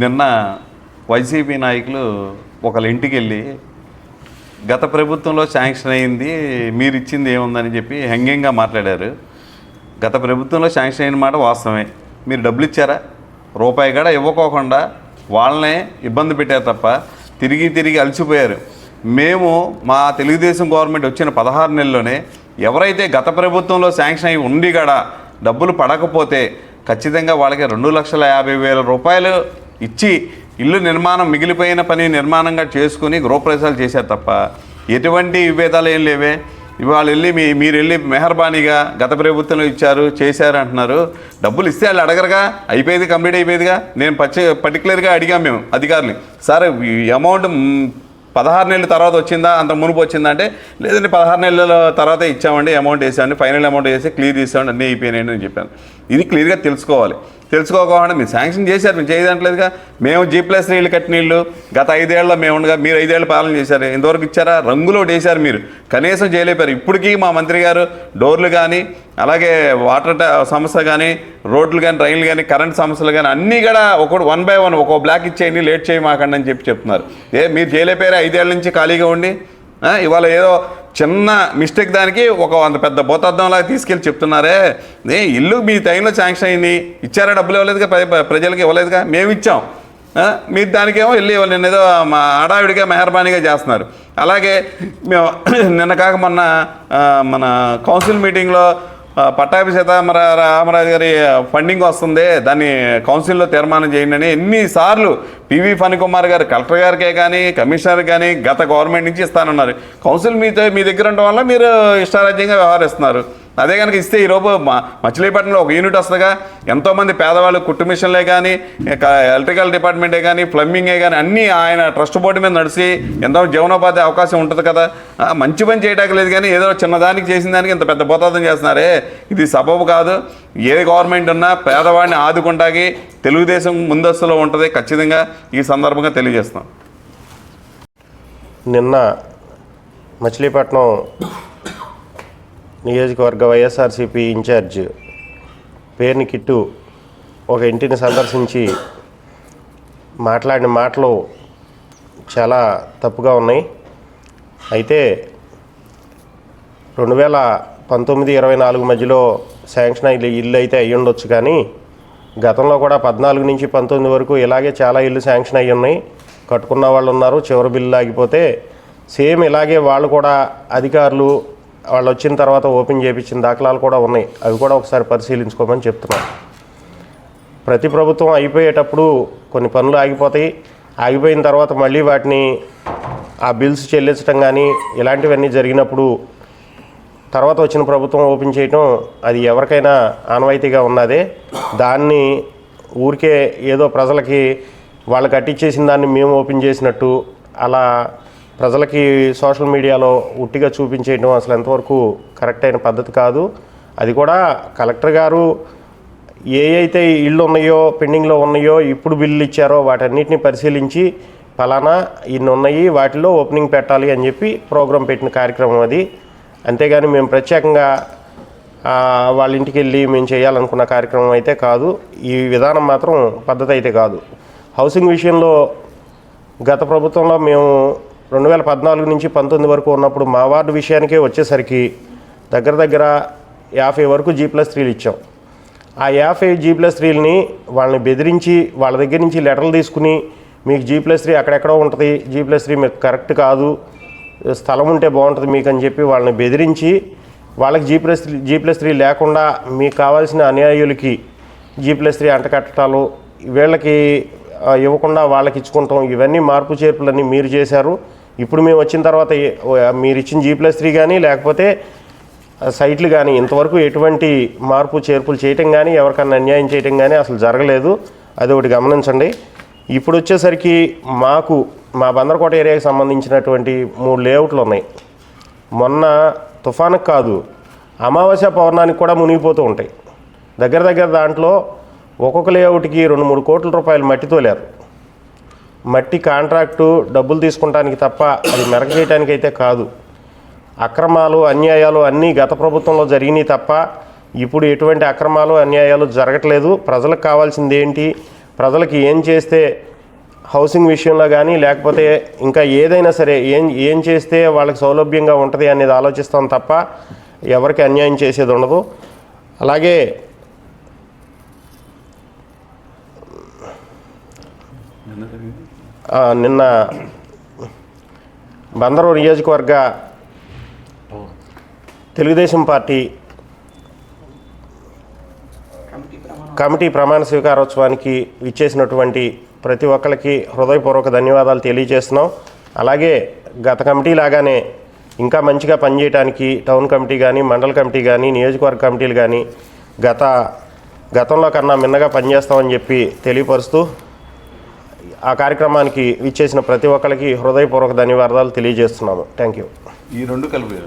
నిన్న వైసీపీ నాయకులు ఒకళ్ళ ఇంటికి వెళ్ళి గత ప్రభుత్వంలో శాంక్షన్ అయింది మీరు ఇచ్చింది ఏముందని చెప్పి హంగ్యంగా మాట్లాడారు. గత ప్రభుత్వంలో శాంక్షన్ అయిన మాట వాస్తవమే. మీరు డబ్బులు ఇచ్చారా? రూపాయి కూడా ఇవ్వకోకుండా వాళ్ళనే ఇబ్బంది పెట్టారు తప్ప తిరిగి తిరిగి అలసిపోయారు. మేము మా తెలుగుదేశం గవర్నమెంట్ వచ్చిన పదహారు నెలల్లోనే ఎవరైతే గత ప్రభుత్వంలో శాంక్షన్ అయి ఉండి కూడా డబ్బులు పడకపోతే ఖచ్చితంగా వాళ్ళకి రెండు లక్షల యాభై వేల రూపాయలు ఇచ్చి ఇల్లు నిర్మాణం మిగిలిపోయిన పని నిర్మాణంగా చేసుకుని గృహప్రవేశాలు చేశారు తప్ప ఎటువంటి విభేదాలు ఏం లేవే. ఇవాళ వెళ్ళి మీ మీరు వెళ్ళి మెహర్బానీగా గత ప్రభుత్వంలో ఇచ్చారు చేశారు అంటున్నారు. డబ్బులు ఇస్తే వాళ్ళు అడగరుగా? అయిపోయేది కంప్లీట్ అయిపోయేదిగా? నేను పచ్చ పర్టికులర్గా అడిగాం మేము అధికారులు సార్ ఈ అమౌంట్ పదహారు నెలల తర్వాత వచ్చిందా? అంత మునుపు వచ్చిందా అంటే లేదండి పదహారు నెలల తర్వాత ఇచ్చామండి అమౌంట్ వేసామండి ఫైనల్ అమౌంట్ వేసి క్లియర్ చేసామండి అన్నీ అయిపోయినాయి అని చెప్పాను. ఇది క్లియర్గా తెలుసుకోవాలి. తెలుసుకోకుండా మీరు శాంక్షన్ చేశారు మీరు చేయదంటలేదుగా. మేము జీ ప్లస్ నీళ్ళు కట్టిన నీళ్ళు గత ఐదేళ్ళలో మేము ఉండగా మీరు ఐదేళ్ళు పాలన చేశారు. ఇంతవరకు ఇచ్చారా? రంగులో వేశారు మీరు. కనీసం చేయలేపారు. ఇప్పటికీ మా మంత్రి గారు డోర్లు కానీ అలాగే వాటర్ సమస్య కానీ రోడ్లు కానీ రైళ్ళు కానీ కరెంట్ సమస్యలు కానీ అన్నీ కూడా ఒకటి వన్ బై వన్ ఒక్కో బ్లాక్ ఇచ్చేయండి లేట్ చేయమాకండి అని చెప్పి చెప్తున్నారు. ఏ మీరు చేయలేపారా? ఐదేళ్ళ నుంచి ఖాళీగా ఉండి? ఇవాళ ఏదో చిన్న మిస్టేక్ దానికి ఒక అంత పెద్ద భూతార్థంలాగా తీసుకెళ్ళి చెప్తున్నారే. ఏ ఇల్లు మీ టైంలో శాంక్షన్ అయింది. ఇచ్చారా డబ్బులు ఇవ్వలేదుగా? ప్రజలకు ప్రజలకి ఇవ్వలేదుగా? మేము ఇచ్చాం. మీరు దానికేమో వెళ్ళి నేను ఏదో మా ఆడావిడిగా మెహర్బానీగా చేస్తున్నారు. అలాగే మేము నిన్న కాక మొన్న మన కౌన్సిల్ మీటింగ్లో పట్టాభి సీతారామ రామరాజు గారి ఫండింగ్ వస్తుంది. దాన్ని కౌన్సిల్లో తీర్మానం చేయండి అని ఎన్నిసార్లు పివి ఫణికుమార్ గారు కలెక్టర్ గారికే కానీ కమిషనర్ కానీ గత గవర్నమెంట్ నుంచి ఇస్తానన్నారు. కౌన్సిల్ మీతో మీ దగ్గర ఉండడం వల్ల మీరు ఇష్టారాజ్యంగా వ్యవహరిస్తున్నారు. అదే కనుక ఇస్తే ఈరోజు మచిలీపట్నంలో ఒక యూనిట్ వస్తుందిగా. ఎంతోమంది పేదవాళ్ళు కుట్టు మిషన్లే కానీ ఎలక్ట్రికల్ డిపార్ట్మెంటే కానీ ప్లంబింగే కానీ అన్నీ ఆయన ట్రస్ట్ బోర్డు మీద నడిచి ఎంతో జీవనోపాధి అవకాశం ఉంటుంది కదా. మంచి పని చేయడానికి లేదు కానీ ఏదో చిన్నదానికి చేసిన దానికి ఇంత పెద్ద పోతాదం చేస్తున్నారే. ఇది సబబు కాదు. ఏ గవర్నమెంట్ ఉన్నా పేదవాడిని ఆదుకుంటాకి తెలుగుదేశం ముందస్తులో ఉంటుంది ఖచ్చితంగా. ఈ సందర్భంగా తెలియజేస్తున్నాం. నిన్న మచిలీపట్నం నియోజకవర్గ వైఎస్ఆర్సీపీ ఇన్ఛార్జ్ పేర్ని కిట్టు ఒక ఇంటిని సందర్శించి మాట్లాడిన మాటలు చాలా తప్పుగా ఉన్నాయి. అయితే రెండు వేల పంతొమ్మిది ఇరవై నాలుగు మధ్యలో శాంక్షన్ అయ్యి ఇల్లు అయితే అయ్యి ఉండొచ్చు కానీ గతంలో కూడా పద్నాలుగు నుంచి పంతొమ్మిది వరకు ఇలాగే చాలా ఇల్లు శాంక్షన్ అయ్యి ఉన్నాయి. కట్టుకున్న వాళ్ళు ఉన్నారు చివరి బిల్లు ఆగిపోతే సేమ్ ఇలాగే వాళ్ళు కూడా అధికారులు వాళ్ళు వచ్చిన తర్వాత ఓపెన్ చేయించిన దాఖలాలు కూడా ఉన్నాయి. అవి కూడా ఒకసారి పరిశీలించుకోమని చెప్తున్నాను ప్రతి ప్రభుత్వం అయిపోయేటప్పుడు కొన్ని పనులు ఆగిపోతాయి. ఆగిపోయిన తర్వాత మళ్ళీ వాటిని ఆ బిల్స్ చెల్లించడం కానీ ఇలాంటివన్నీ జరిగినప్పుడు తర్వాత వచ్చిన ప్రభుత్వం ఓపెన్ చేయటం అది ఎవరికైనా ఆనవాయితీగా ఉన్నదే. దాన్ని ఊరికే ఏదో ప్రజలకి వాళ్ళు కట్టించేసిన దాన్ని మేము ఓపెన్ చేసినట్టు అలా ప్రజలకి సోషల్ మీడియాలో ఉట్టిగా చూపించేయడం అసలు ఎంతవరకు కరెక్ట్ అయిన పద్ధతి కాదు. అది కూడా కలెక్టర్ గారు ఏ అయితే ఇళ్ళు ఉన్నాయో పెండింగ్లో ఉన్నాయో ఇప్పుడు బిల్లు ఇచ్చారో వాటన్నిటిని పరిశీలించి ఫలానా ఇన్ని ఉన్నాయి వాటిలో ఓపెనింగ్ పెట్టాలి అని చెప్పి ప్రోగ్రాం పెట్టిన కార్యక్రమం అది. అంతేగాని మేము ప్రత్యేకంగా వాళ్ళ ఇంటికి వెళ్ళి మేము చేయాలనుకున్న కార్యక్రమం అయితే కాదు. ఈ విధానం మాత్రం పద్ధతి అయితే కాదు. హౌసింగ్ విషయంలో గత ప్రభుత్వంలో మేము రెండు వేల పద్నాలుగు నుంచి పంతొమ్మిది వరకు ఉన్నప్పుడు మా వార్డు విషయానికే వచ్చేసరికి దగ్గర దగ్గర యాభై వరకు జీ ప్లస్ త్రీలు ఇచ్చాం. ఆ యాభై జీ ప్లస్ త్రీలని వాళ్ళని బెదిరించి వాళ్ళ దగ్గర నుంచి లెటర్లు తీసుకుని మీకు జీ ప్లస్ త్రీ అక్కడెక్కడో ఉంటుంది జీ ప్లస్ త్రీ మీకు కరెక్ట్ కాదు స్థలం ఉంటే బాగుంటుంది మీకు అని చెప్పి వాళ్ళని బెదిరించి వాళ్ళకి G plus three G plus three లేకుండా మీకు కావాల్సిన అన్యాయులకి జీ ప్లస్ త్రీ అంటకట్టడాలు వీళ్ళకి ఇవ్వకుండా వాళ్ళకి ఇచ్చుకుంటాం ఇవన్నీ మార్పు చేర్పులన్నీ మీరు చేశారు. ఇప్పుడు మేము వచ్చిన తర్వాత మీరు ఇచ్చిన జీ ప్లస్ త్రీ కానీ లేకపోతే సైట్లు కానీ ఇంతవరకు ఎటువంటి మార్పు చేర్పులు చేయటం కానీ ఎవరికన్నా అన్యాయం చేయటం కానీ అసలు జరగలేదు. అది ఒకటి గమనించండి. ఇప్పుడు వచ్చేసరికి మాకు మా బందరకోట ఏరియాకి సంబంధించినటువంటి మూడు లేఅవుట్లు ఉన్నాయి. మొన్న తుఫానుకు కాదు అమావాస్య పౌర్ణానికి కూడా మునిగిపోతూ ఉంటాయి. దగ్గర దగ్గర దాంట్లో ఒక్కొక్క లేఅవుట్కి రెండు మూడు కోట్ల రూపాయలు మట్టితోలేరు. మట్టి కాంట్రాక్టు డబ్బులు తీసుకుంటానికి తప్ప అది మెరక అయితే కాదు. అక్రమాలు అన్యాయాలు అన్నీ గత ప్రభుత్వంలో జరిగినాయి తప్ప ఇప్పుడు ఎటువంటి అక్రమాలు అన్యాయాలు జరగట్లేదు. ప్రజలకు కావాల్సింది ఏంటి? ప్రజలకు ఏం చేస్తే హౌసింగ్ విషయంలో కానీ లేకపోతే ఇంకా ఏదైనా సరే ఏం ఏం చేస్తే వాళ్ళకి సౌలభ్యంగా ఉంటుంది అనేది ఆలోచిస్తాం తప్ప ఎవరికి అన్యాయం చేసేది ఉండదు. అలాగే నిన్న బందరు నియోజకవర్గ తెలుగుదేశం పార్టీ కమిటీ ప్రమాణ స్వీకారోత్సవానికి ఇచ్చేసినటువంటి ప్రతి ఒక్కరికి హృదయపూర్వక ధన్యవాదాలు తెలియజేస్తున్నాం. అలాగే గత కమిటీ లాగానే ఇంకా మంచిగా పనిచేయడానికి టౌన్ కమిటీ కానీ మండల కమిటీ కానీ నియోజకవర్గ కమిటీలు కానీ గత గతంలో కన్నా మిన్నగా పనిచేస్తామని చెప్పి తెలియపరుస్తూ ఆ కార్యక్రమానికి ఇచ్చేసిన ప్రతి ఒక్కరికి హృదయపూర్వక ధన్యవాదాలు తెలియజేస్తున్నాము థ్యాంక్ యూ ఈ రెండు కలిపి.